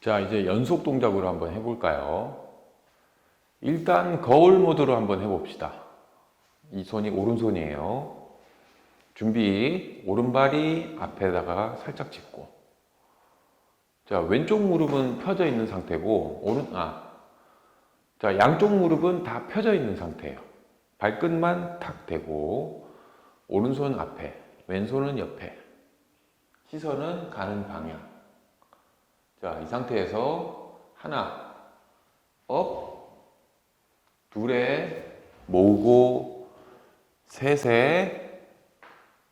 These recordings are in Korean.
자, 이제 연속 동작으로 한번 해볼까요? 일단 거울 모드로 한번 해봅시다. 이 손이 오른손이에요. 준비. 오른발이 앞에다가 살짝 짚고. 자, 왼쪽 무릎은 펴져 있는 상태고, 오른, 아. 자, 양쪽 무릎은 다 펴져 있는 상태예요. 발끝만 탁 대고, 오른손 앞에, 왼손은 옆에. 시선은 가는 방향. 자, 이 상태에서 하나, 업, 둘에 모으고, 셋에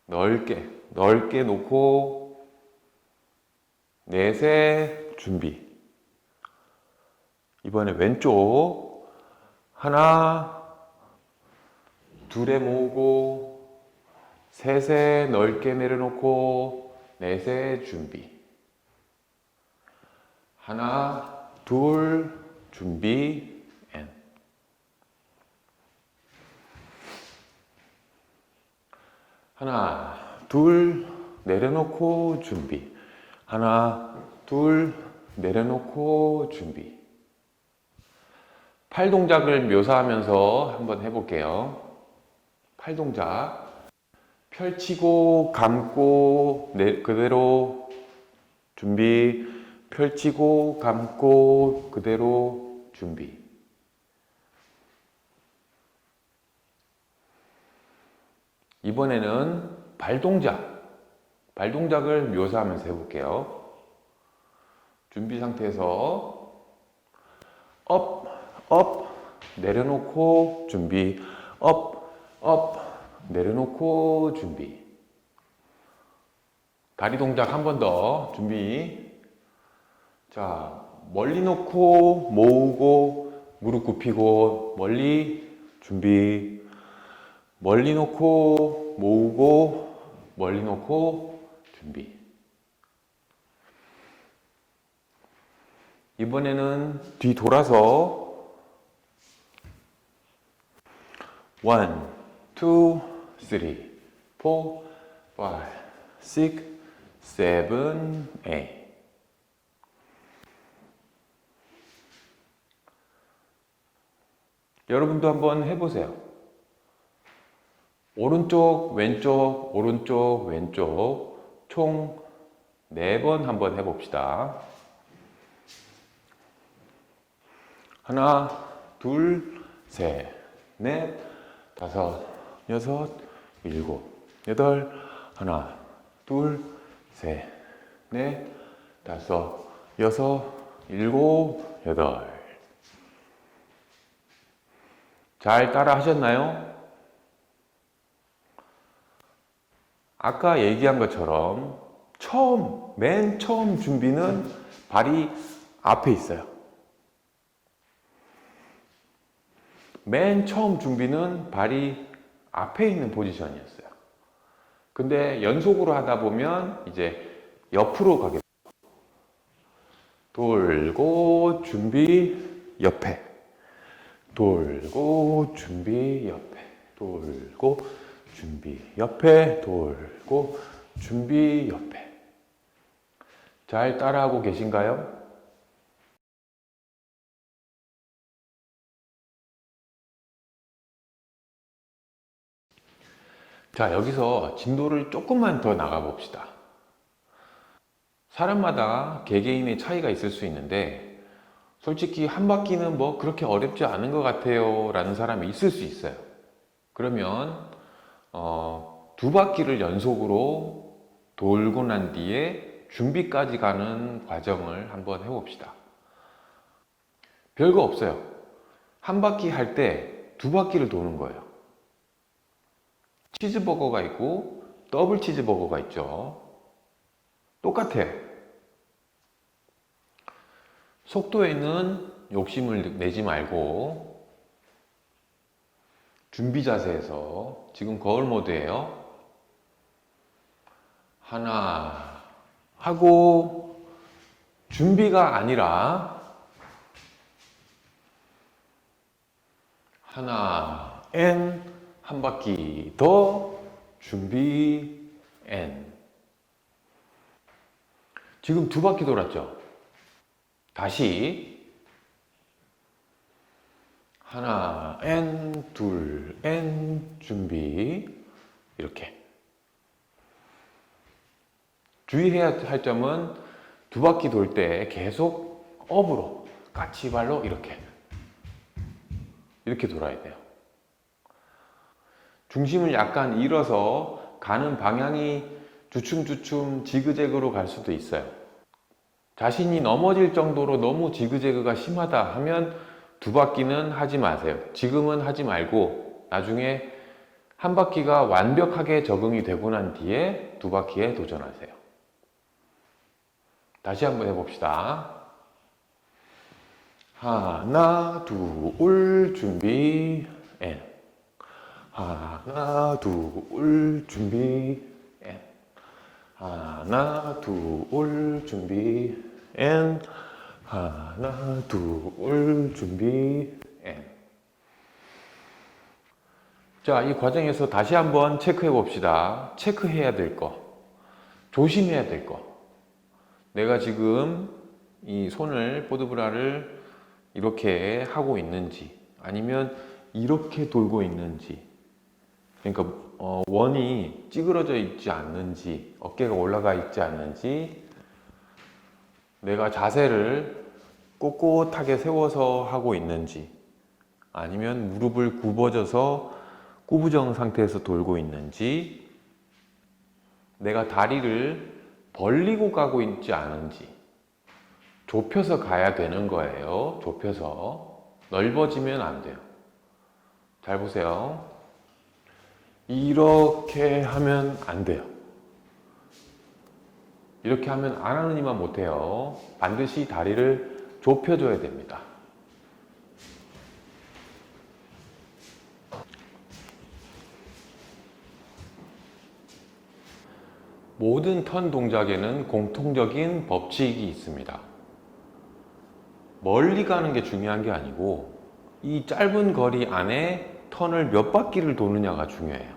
넓게, 넓게 놓고, 넷에 준비. 이번에 왼쪽, 하나, 둘에 모으고, 셋에 넓게 내려놓고, 넷에 준비. 하나, 둘, 준비, 앤. 하나, 둘, 내려놓고 준비. 하나, 둘, 내려놓고 준비. 팔 동작을 묘사하면서 한번 해볼게요. 팔 동작. 펼치고, 감고, 내, 그대로 준비. 펼치고, 감고, 그대로 준비. 이번에는 발 동작. 발 동작을 묘사하면서 해볼게요. 준비 상태에서 업, 업, 내려놓고 준비. 업, 업, 내려놓고 준비. 다리 동작 한 번 더 준비. 자, 멀리 놓고 모으고 무릎 굽히고 멀리 준비. 멀리 놓고 모으고 멀리 놓고 준비. 이번에는 뒤 돌아서 원, 투, 쓰리, 포, 파이, 식, 세븐, 에잇. 여러분도 한번 해보세요. 오른쪽, 왼쪽, 오른쪽, 왼쪽 총네번 한번 해봅시다. 하나, 둘, 셋, 넷, 다섯, 여섯, 일곱, 여덟, 하나, 둘, 셋, 넷, 다섯, 여섯, 일곱, 여덟. 잘 따라 하셨나요? 아까 얘기한 것처럼 처음, 맨 처음 준비는 발이 앞에 있어요. 맨 처음 준비는 발이 앞에 있는 포지션이었어요. 근데 연속으로 하다 보면 이제 옆으로 가게. 돌고 준비 옆에 돌고 준비 옆에 돌고 준비 옆에 돌고 준비 옆에 잘 따라하고 계신가요? 자, 여기서 진도를 조금만 더 나가 봅시다. 사람마다 개개인의 차이가 있을 수 있는데, 솔직히 한 바퀴는 뭐 그렇게 어렵지 않은 것 같아요. 라는 사람이 있을 수 있어요. 그러면, 어, 두 바퀴를 연속으로 돌고 난 뒤에 준비까지 가는 과정을 한번 해봅시다. 별거 없어요. 한 바퀴 할 때 두 바퀴를 도는 거예요. 치즈버거가 있고 더블 치즈버거가 있죠. 똑같아. 속도에는 욕심을 내지 말고 준비 자세에서 지금 거울 모드예요. 하나 하고 준비가 아니라 하나 앤한 바퀴 더 준비 앤 지금 두 바퀴 돌았죠? 다시 하나, 엔, 둘, 엔, 준비. 이렇게. 주의해야 할 점은 두 바퀴 돌 때 계속 업으로, 까치발로 이렇게. 이렇게 돌아야 돼요. 중심을 약간 잃어서 가는 방향이 주춤주춤 지그재그로 갈 수도 있어요. 자신이 넘어질 정도로 너무 지그재그가 심하다 하면 두 바퀴는 하지 마세요. 지금은 하지 말고 나중에 한 바퀴가 완벽하게 적응이 되고 난 뒤에 두 바퀴에 도전하세요. 다시 한번 해봅시다. 하나, 둘, 준비, 앤. 하나, 둘, 준비, 앤. 하나, 둘, 준비, 앤. 하나, 둘, 준비, 앤. 자, 이 과정에서 다시 한번 체크해 봅시다. 체크해야 될 거. 조심해야 될 거. 내가 지금 이 손을, 보드브라를 이렇게 하고 있는지, 아니면 이렇게 돌고 있는지, 그러니까 어, 원이 찌그러져 있지 않는지, 어깨가 올라가 있지 않는지, 내가 자세를 꼿꼿하게 세워서 하고 있는지, 아니면 무릎을 굽어져서 꾸부정 상태에서 돌고 있는지, 내가 다리를 벌리고 가고 있지 않은지, 좁혀서 가야 되는 거예요. 좁혀서. 넓어지면 안 돼요. 잘 보세요. 이렇게 하면 안 돼요. 이렇게 하면 안 하는 이만 못해요. 반드시 다리를 좁혀줘야 됩니다. 모든 턴 동작에는 공통적인 법칙이 있습니다. 멀리 가는 게 중요한 게 아니고 이 짧은 거리 안에 턴을 몇 바퀴를 도느냐가 중요해요.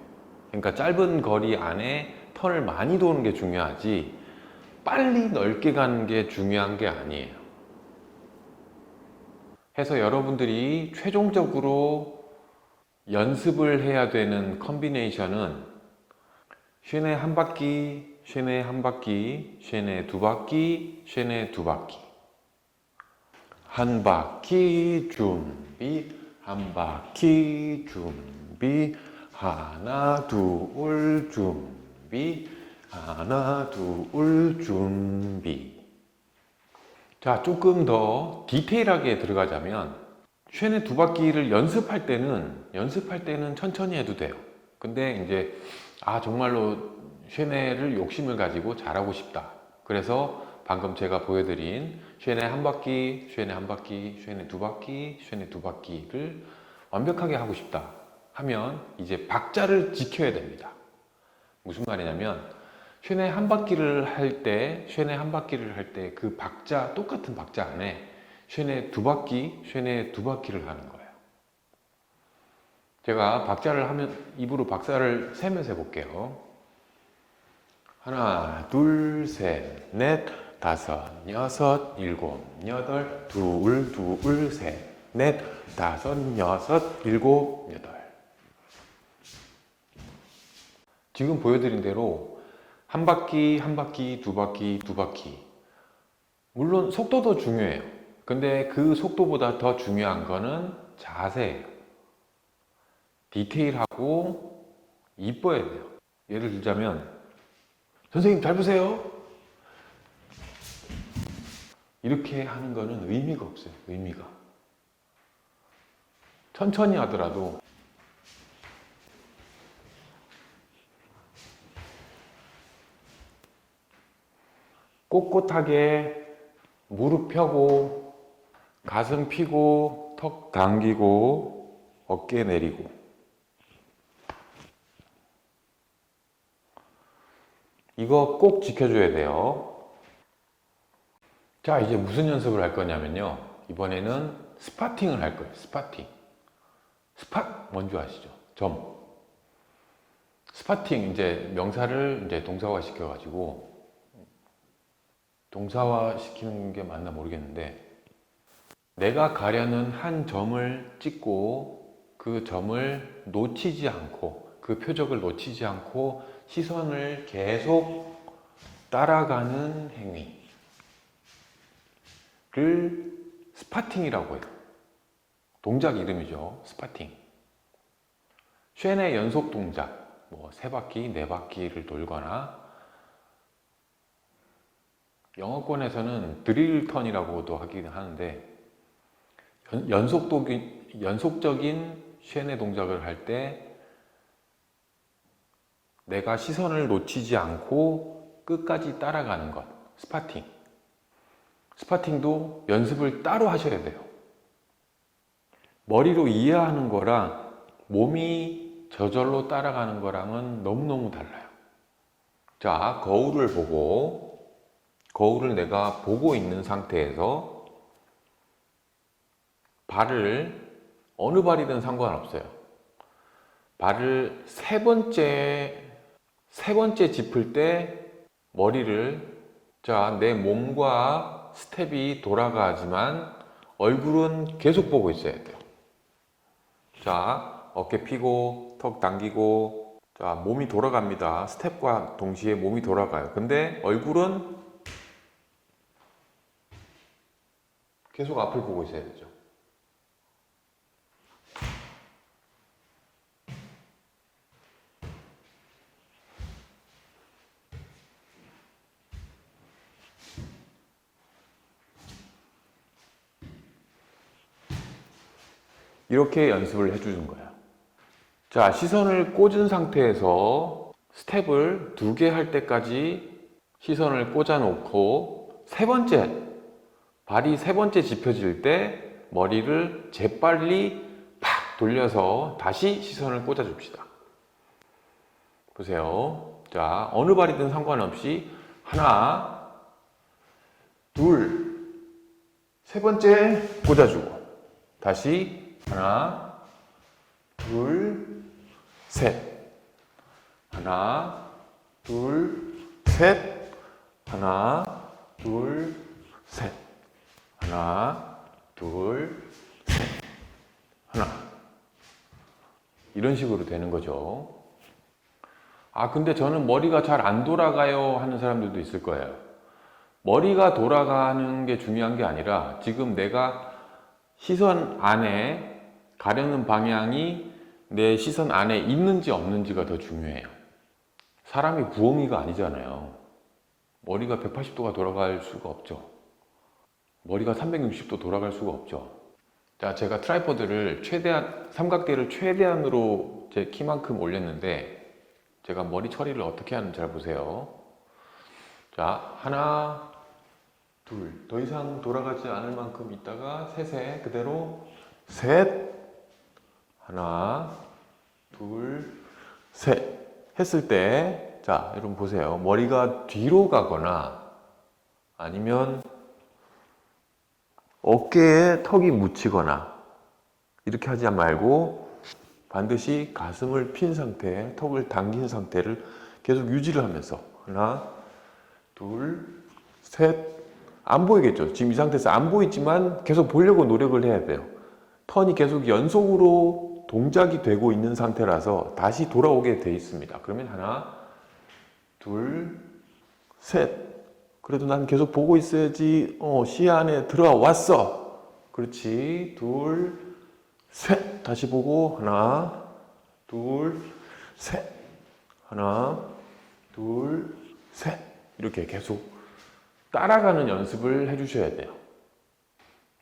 그러니까 짧은 거리 안에 턴을 많이 도는 게 중요하지 빨리 넓게 가는 게 중요한 게 아니에요. 해서 여러분들이 최종적으로 연습을 해야 되는 컨비네이션은 쉐네 한 바퀴, 쉐네 한 바퀴, 쉐네 두 바퀴, 쉐네 두 바퀴. 한 바퀴 준비, 한 바퀴 준비, 하나, 둘 준비, 하나, 둘 준비. 자, 조금 더 디테일하게 들어가자면, 쉐네 두 바퀴를 연습할 때는, 연습할 때는 천천히 해도 돼요. 근데 이제, 아, 정말로 쉐네를 욕심을 가지고 잘하고 싶다. 그래서 방금 제가 보여드린 쉐네 한 바퀴, 쉐네 한 바퀴, 쉐네 두 바퀴, 쉐네 두 바퀴를 완벽하게 하고 싶다 하면 이제 박자를 지켜야 됩니다. 무슨 말이냐면 쉐네 한 바퀴를 할 때, 쉐네 한 바퀴를 할 때 그 박자, 똑같은 박자 안에 쉐네 두 바퀴, 쉐네 두 바퀴를 하는 거예요. 제가 박자를 하면 입으로 박자를 세면서 해볼게요. 하나, 둘, 셋, 넷, 다섯, 여섯, 일곱, 여덟, 둘, 둘, 셋, 넷, 다섯, 여섯, 일곱, 여덟. 지금 보여드린 대로 한 바퀴, 한 바퀴, 두 바퀴, 두 바퀴. 물론 속도도 중요해요. 근데 그 속도보다 더 중요한 거는 자세예요. 디테일하고 이뻐야 돼요. 예를 들자면, 선생님 잘 보세요. 이렇게 하는 거는 의미가 없어요. 의미가. 천천히 하더라도 꼿꼿하게 무릎 펴고 가슴 펴고 턱 당기고 어깨 내리고 이거 꼭 지켜줘야 돼요. 자, 이제 무슨 연습을 할 거냐면요. 이번에는 스파팅을 할 거예요. 스파팅. 스팟 뭔지 아시죠? 점. 스파팅 이제 명사를 이제 동사화 시켜 가지고 동사화 시키는 게 맞나 모르겠는데 내가 가려는 한 점을 찍고 그 점을 놓치지 않고 그 표적을 놓치지 않고 시선을 계속 따라가는 행위 를 스파팅이라고 해요. 동작 이름이죠. 스파팅. 쉔의 연속 동작, 뭐 세 바퀴, 네 바퀴를 돌거나 영어권에서는 드릴 턴이라고도 하긴 하는데 연, 연속적인 연속적인 쉔의 동작을 할 때 내가 시선을 놓치지 않고 끝까지 따라가는 것, 스파팅. 스파팅도 연습을 따로 하셔야 돼요. 머리로 이해하는 거랑 몸이 저절로 따라가는 거랑은 너무너무 달라요. 자, 거울을 보고, 거울을 내가 보고 있는 상태에서 발을, 어느 발이든 상관없어요. 발을 세 번째, 세 번째 짚을 때 머리를, 자, 내 몸과 스텝이 돌아가지만 얼굴은 계속 보고 있어야 돼요. 자, 어깨 피고, 턱 당기고, 자, 몸이 돌아갑니다. 스텝과 동시에 몸이 돌아가요. 근데 얼굴은 계속 앞을 보고 있어야 되죠. 이렇게 연습을 해주는 거예요. 자, 시선을 꽂은 상태에서 스텝을 두 개 할 때까지 시선을 꽂아 놓고 세 번째, 발이 세 번째 짚혀질 때 머리를 재빨리 팍 돌려서 다시 시선을 꽂아 줍시다. 보세요. 자, 어느 발이든 상관없이 하나, 둘, 세 번째 꽂아주고 다시 하나, 둘, 셋. 하나, 둘, 셋. 하나, 둘, 셋. 하나, 둘, 셋. 하나. 이런 식으로 되는 거죠. 아, 근데 저는 머리가 잘 안 돌아가요 하는 사람들도 있을 거예요. 머리가 돌아가는 게 중요한 게 아니라 지금 내가 시선 안에 가려는 방향이 내 시선 안에 있는지 없는지가 더 중요해요. 사람이 부엉이가 아니잖아요. 머리가 180도가 돌아갈 수가 없죠. 머리가 360도 돌아갈 수가 없죠. 자, 제가 트라이포드를 최대한, 삼각대를 최대한으로 제 키만큼 올렸는데, 제가 머리 처리를 어떻게 하는지 잘 보세요. 자, 하나, 둘. 더 이상 돌아가지 않을 만큼 있다가 셋에 그대로 셋. 하나, 둘, 셋. 했을 때, 자, 여러분 보세요. 머리가 뒤로 가거나 아니면 어깨에 턱이 묻히거나 이렇게 하지 말고 반드시 가슴을 핀 상태, 턱을 당긴 상태를 계속 유지를 하면서 하나, 둘, 셋, 안 보이겠죠. 지금 이 상태에서 안 보이지만 계속 보려고 노력을 해야 돼요. 턴이 계속 연속으로 동작이 되고 있는 상태라서 다시 돌아오게 돼 있습니다. 그러면 하나, 둘, 셋. 그래도 난 계속 보고 있어야지. 어, 시야 안에 들어왔어. 그렇지. 둘, 셋. 다시 보고 하나, 둘, 셋. 하나, 둘, 셋. 이렇게 계속 따라가는 연습을 해 주셔야 돼요.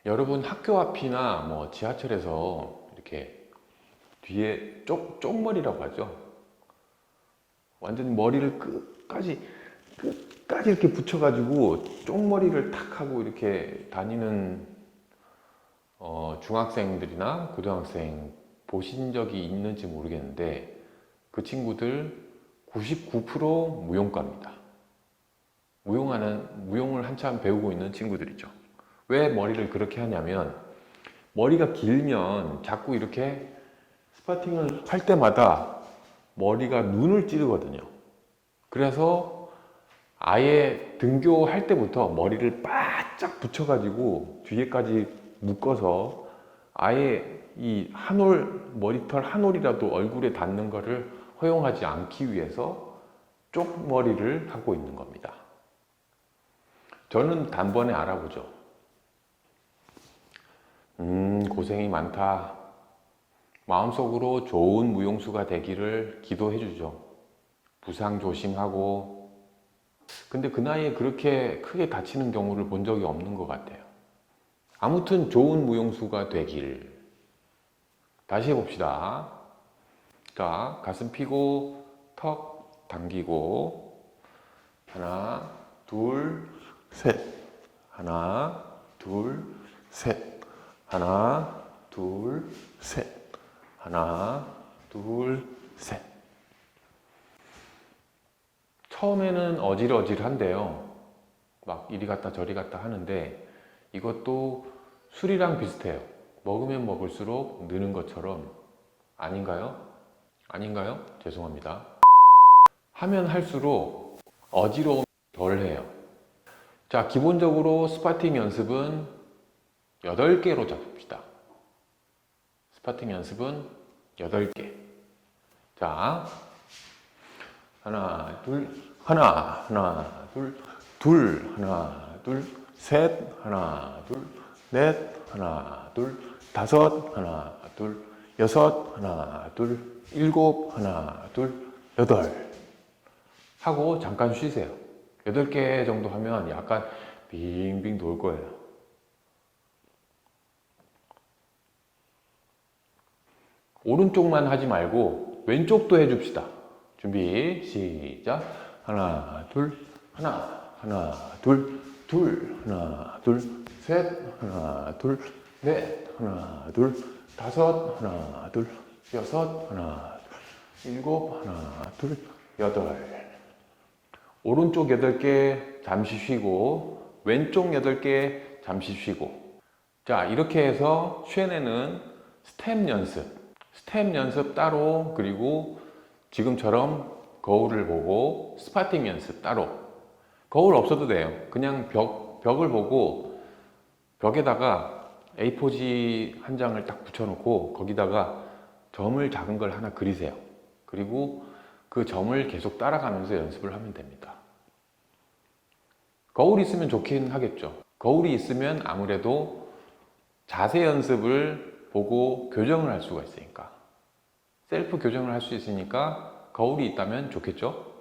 여러분 학교 앞이나 뭐 지하철에서 이렇게 뒤에 쪽, 쪽머리라고 하죠. 완전 머리를 끝까지, 끝까지 이렇게 붙여가지고 쪽머리를 탁 하고 이렇게 다니는 어, 중학생들이나 고등학생 보신 적이 있는지 모르겠는데 그 친구들 99% 무용과입니다. 무용하는, 무용을 한참 배우고 있는 친구들이죠. 왜 머리를 그렇게 하냐면 머리가 길면 자꾸 이렇게 스파팅을 할 때마다 머리가 눈을 찌르거든요. 그래서 아예 등교할 때부터 머리를 바짝 붙여가지고 뒤에까지 묶어서 아예 이 한 올, 머리털 한 올이라도 얼굴에 닿는 것을 허용하지 않기 위해서 쪽머리를 하고 있는 겁니다. 저는 단번에 알아보죠. 음, 고생이 많다. 마음속으로 좋은 무용수가 되기를 기도해 주죠. 부상 조심하고. 근데 그 나이에 그렇게 크게 다치는 경우를 본 적이 없는 것 같아요. 아무튼 좋은 무용수가 되길. 다시 해봅시다. 자, 가슴 피고, 턱 당기고, 하나, 둘, 셋. 하나, 둘, 셋. 하나, 둘, 셋. 하나, 둘, 셋. 처음에는 어질어질한데요. 막 이리 갔다 저리 갔다 하는데 이것도 술이랑 비슷해요. 먹으면 먹을수록 느는 것처럼 아닌가요? 아닌가요? 죄송합니다. 하면 할수록 어지러움이 덜 해요. 자, 기본적으로 스파팅 연습은 8개로 잡읍시다. 스파팅 연습은 8개. 자, 하나, 둘, 하나, 하나, 둘, 둘, 하나, 둘, 셋, 하나, 둘, 넷, 하나, 둘, 다섯, 하나, 둘, 여섯, 하나, 둘, 일곱, 하나, 둘, 여덟. 하고 잠깐 쉬세요. 여덟 개 정도 하면 약간 빙빙 돌 거예요. 오른쪽만 하지 말고 왼쪽도 해줍시다. 준비 시작. 하나 둘 하나 하나 둘 둘 하나 둘 셋 하나 둘 넷 하나 둘 다섯 하나 둘 여섯 하나 둘 일곱 하나 둘 여덟. 오른쪽 여덟 개 잠시 쉬고 왼쪽 여덟 개 잠시 쉬고. 자 이렇게 해서 쉐네는 스텝 연습 스텝 연습 따로 그리고 지금처럼 거울을 보고 스파팅 연습 따로. 거울 없어도 돼요. 그냥 벽, 벽을 보고 벽에다가 A4지 한 장을 딱 붙여놓고 거기다가 점을 작은 걸 하나 그리세요. 그리고 그 점을 계속 따라가면서 연습을 하면 됩니다. 거울이 있으면 좋긴 하겠죠. 거울이 있으면 아무래도 자세 연습을 보고 교정을 할 수가 있으니까 셀프 교정을 할 수 있으니까 거울이 있다면 좋겠죠?